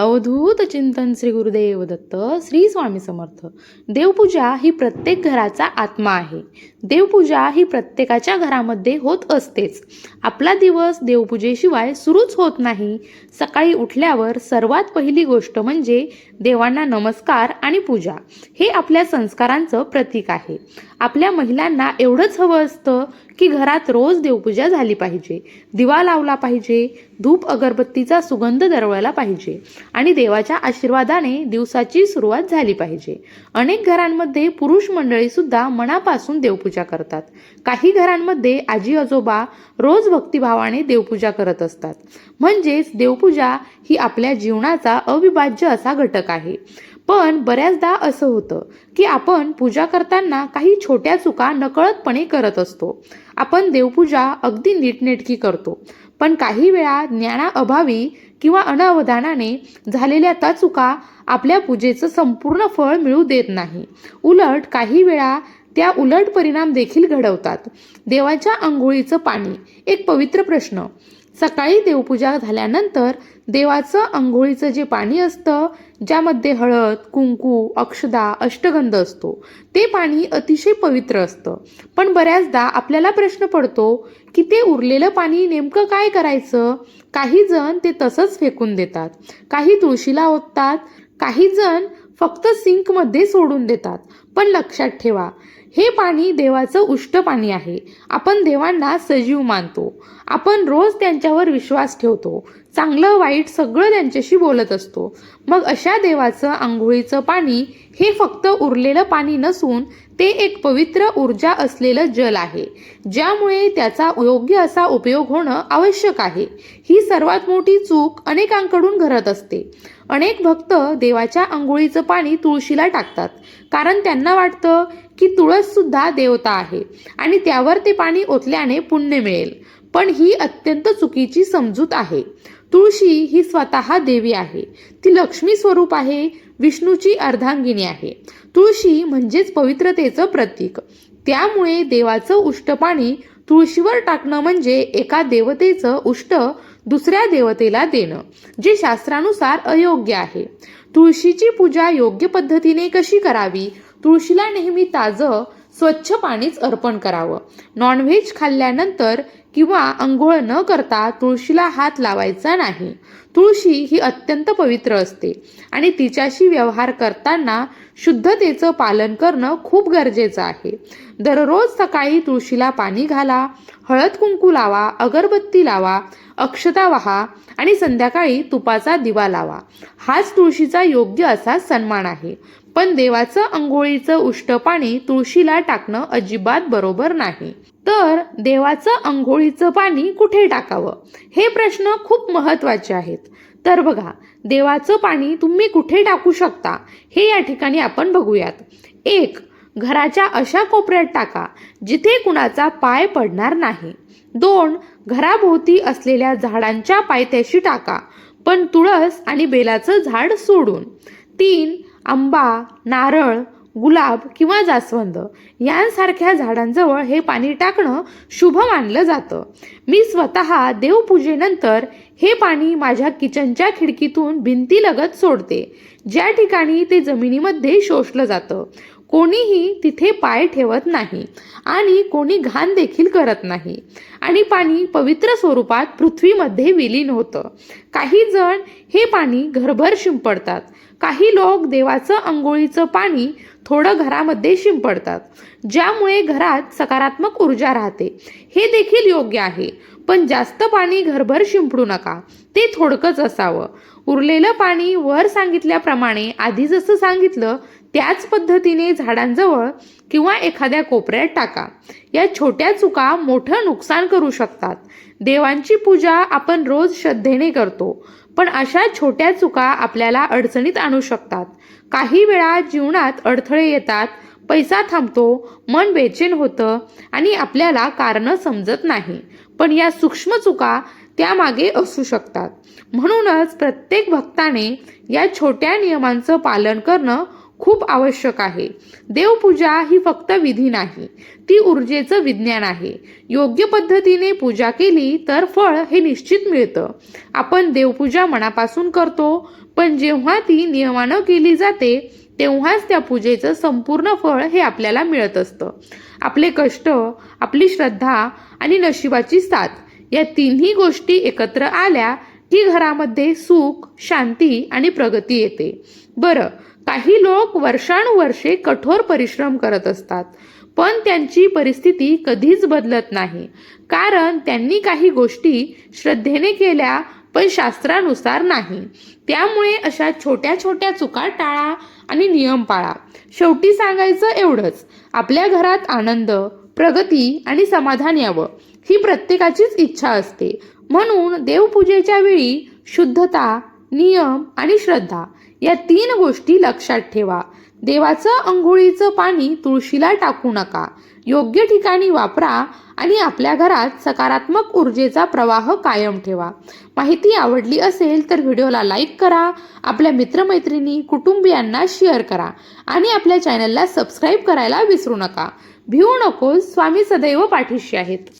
अवधूत चिंतन श्री गुरुदेव दत्त श्री स्वामी समर्थ. देवपूजा ही प्रत्येक घराचा आत्मा आहे. देवपूजा ही प्रत्येकाच्या घरामध्ये होत असतेच. आपला दिवस देवपूजेशिवाय सुरूच होत नाही. सकाळी उठल्यावर सर्वात पहिली गोष्ट म्हणजे देवांना नमस्कार आणि पूजा. हे आपल्या संस्कारांचं प्रतीक आहे. आपल्या महिलांना एवढंच हवं असतं की घरात रोज देवपूजा झाली पाहिजे. दिवा लावला पाहिजे. धूप अगरबत्तीचा सुगंध दरवळला पाहिजे. आणि देवाच्या आशीर्वादाने दिवसाची सुरुवात झाली पाहिजे. अनेक घरांमध्ये पुरुष मंडळी सुद्धा मनापासून देवपूजा करतात. काही घरांमध्ये आजी आजोबा रोज भक्तिभावाने देवपूजा करत असतात. म्हणजेच देवपूजा ही आपल्या जीवनाचा अविभाज्य असा घटक आहे. पण बऱ्याचदा असं होतं की आपण पूजा करताना काही छोट्या चुका नकळतपणे करत असतो. आपण देवपूजा अगदी नीटनेटकी करतो. पण काही वेळा ज्ञानाअभावी किंवा अनावधानाने झालेल्या त्या चुका आपल्या पूजेचं संपूर्ण फळ मिळू देत नाही. उलट काही वेळा त्या उलट परिणाम देखील घडवतात. देवाच्या आंघोळीचं पाणी एक पवित्र प्रश्न. सकाळी देवपूजा झाल्यानंतर देवाचं आंघोळीचं जे पाणी असतं ज्यामध्ये हळद कुंकू अक्षदा अष्टगंध असतो ते पाणी अतिशय पवित्र असतं. पण बऱ्याचदा आपल्याला प्रश्न पडतो की ते उरलेलं पाणी नेमकं काय करायचं? काही जण ते तसंच फेकून देतात. काही तुळशीला ओततात काही जण फक्त सिंकमध्ये सोडून देतात. पण लक्षात ठेवा हे पाणी देवाचं उष्ट पाणी आहे. आपण देवांना सजीव मानतो. आपण रोज त्यांच्यावर विश्वास ठेवतो. चांगलं वाईट सगळं त्यांच्याशी बोलत असतो. मग अशा देवाचं आंघोळीचं पाणी हे फक्त उरलेलं पाणी नसून ते एक पवित्र ऊर्जा असलेलं जल आहे ज्यामुळे त्याचा योग्य असा उपयोग होणं आवश्यक आहे. ही सर्वात मोठी चूक अनेकांकडून घडत असते. अनेक भक्त देवाच्या आंघोळीचं पाणी तुळशीला टाकतात कारण त्यांना वाटतं की तुळससुद्धा देवता आहे आणि त्यावर ते पाणी ओतल्याने पुण्य मिळेल. पण ही अत्यंत चुकीची समजूत आहे. तुळशी ही स्वतः देवी आहे. ती लक्ष्मी स्वरूप आहे विष्णूची अर्धांगिनी आहे. तुळशी म्हणजेच पवित्रतेचं प्रतीक. त्यामुळे देवाचं उष्ट पाणी तुळशीवर टाकणं म्हणजे एका देवतेचं उष्ट दुसऱ्या देवतेला देणं जे शास्त्रानुसार अयोग्य आहे. तुळशीची पूजा योग्य पद्धतीने कशी करावी? तुळशीला नेहमी ताजं स्वच्छ पाणीच अर्पण करावं. नॉनव्हेज खाल्ल्यानंतर किंवा आंघोळ न करता तुळशीला हात लावायचा नाही. तुळशी ही अत्यंत पवित्र असते आणि तिच्याशी व्यवहार करताना शुद्धतेचं पालन करणं खूप गरजेचं आहे. दररोज सकाळी तुळशीला पाणी घाला हळद कुंकू लावा अगरबत्ती लावा अक्षता वहा आणि संध्याकाळी तुपाचा दिवा लावा. हाच तुळशीचा योग्य असा सन्मान आहे. पण देवाचं अंघोळीचं उष्ट पाणी तुळशीला टाकणं अजिबात बरोबर नाही. तर देवाचं अंघोळीचं पाणी कुठे टाकावं? हे प्रश्न खूप महत्त्वाचे आहेत. तर बघा देवाचं पाणी तुम्ही कुठे टाकू शकता हे या ठिकाणी आपण बघूयात. एक घराच्या अशा कोपऱ्यात टाका जिथे कुणाचा पाय पडणार नाही. दोन घराभोवती असलेल्या झाडांच्या पायथ्याशी टाका पण तुळस आणि बेलाचं झाड सोडून. तीन आंबा नारळ गुलाब किंवा जास्वंद यांसारख्या झाडांजवळ हे पाणी टाकणं शुभ मानलं जातं. मी स्वतः देवपूजेनंतर हे पाणी माझ्या किचनच्या खिडकीतून भिंतीलगत सोडते. ज्या ठिकाणी ते जमिनीमध्ये शोषलं जातं. कोणीही तिथे पाय ठेवत नाही आणि कोणी घाण देखील करत नाही. आणि पाणी पवित्र स्वरूपात पृथ्वीमध्ये विलीन होतं. काही जण हे पाणी घरभर शिंपडतात. काही लोक देवाचं अंघोळीचं पाणी थोडं घरामध्ये शिंपडतात ज्यामुळे घरात सकारात्मक ऊर्जा राहते. हे देखील योग्य आहे पण जास्त पाणी घरभर शिंपडू नका ते थोडकंच असावं. उरलेलं पाणी वर सांगितल्याप्रमाणे आधी जसं सांगितलं त्याच पद्धतीने झाडांजवळ किंवा एखाद्या कोपऱ्यात टाका. या छोट्या चुका मोठं नुकसान करू शकतात. देवांची पूजा आपण रोज श्रद्धेने करतो पण अशा छोट्या चुका आपल्याला अडचणीत आणू शकतात. काही वेळा जीवनात अडथळे येतात पैसा थांबतो मन बेचैन होतं आणि आपल्याला कारणं समजत नाही. पण या सूक्ष्म चुका त्यामागे असू शकतात. म्हणूनच प्रत्येक भक्ताने या छोट्या नियमांचं पालन करणं खूप आवश्यक आहे. देवपूजा ही फक्त विधी नाही ती ऊर्जेचं विज्ञान आहे. योग्य पद्धतीने पूजा केली तर फळ हे निश्चित मिळतं. आपण देवपूजा मनापासून करतो पण जेव्हा ती नियमानं केली जाते तेव्हाच त्या पूजेचं संपूर्ण फळ हे आपल्याला मिळत असतं. आपले कष्ट आपली श्रद्धा आणि नशिबाची साथ या तिन्ही गोष्टी एकत्र आल्या की घरामध्ये सुख शांती आणि प्रगती येते. बरं काही लोक वर्षानुवर्षे कठोर परिश्रम करत असतात पण त्यांची परिस्थिती कधीच बदलत नाही. कारण त्यांनी काही गोष्टी श्रद्धेने केल्या पण शास्त्रानुसार नाही. त्यामुळे अशा छोट्या छोट्या चुका टाळा आणि नियम पाळा. शेवटी सांगायचं एवढंच आपल्या घरात आनंद प्रगती आणि समाधान यावं ही प्रत्येकाचीच इच्छा असते. म्हणून देवपूजेच्या वेळी शुद्धता नियम आणि श्रद्धा या तीन गोष्टी लक्षात ठेवा. देवाचं अंघोळीचं पाणी तुळशीला टाकू नका. योग्य ठिकाणी वापरा आणि आपल्या घरात सकारात्मक ऊर्जेचा प्रवाह कायम ठेवा. माहिती आवडली असेल तर व्हिडिओला लाईक करा आपल्या मित्रमैत्रिणी कुटुंबियांना शेअर करा आणि आपल्या चॅनलला सबस्क्राईब करायला विसरू नका. भिवू नकोस स्वामी सदैव पाठीशी आहेत.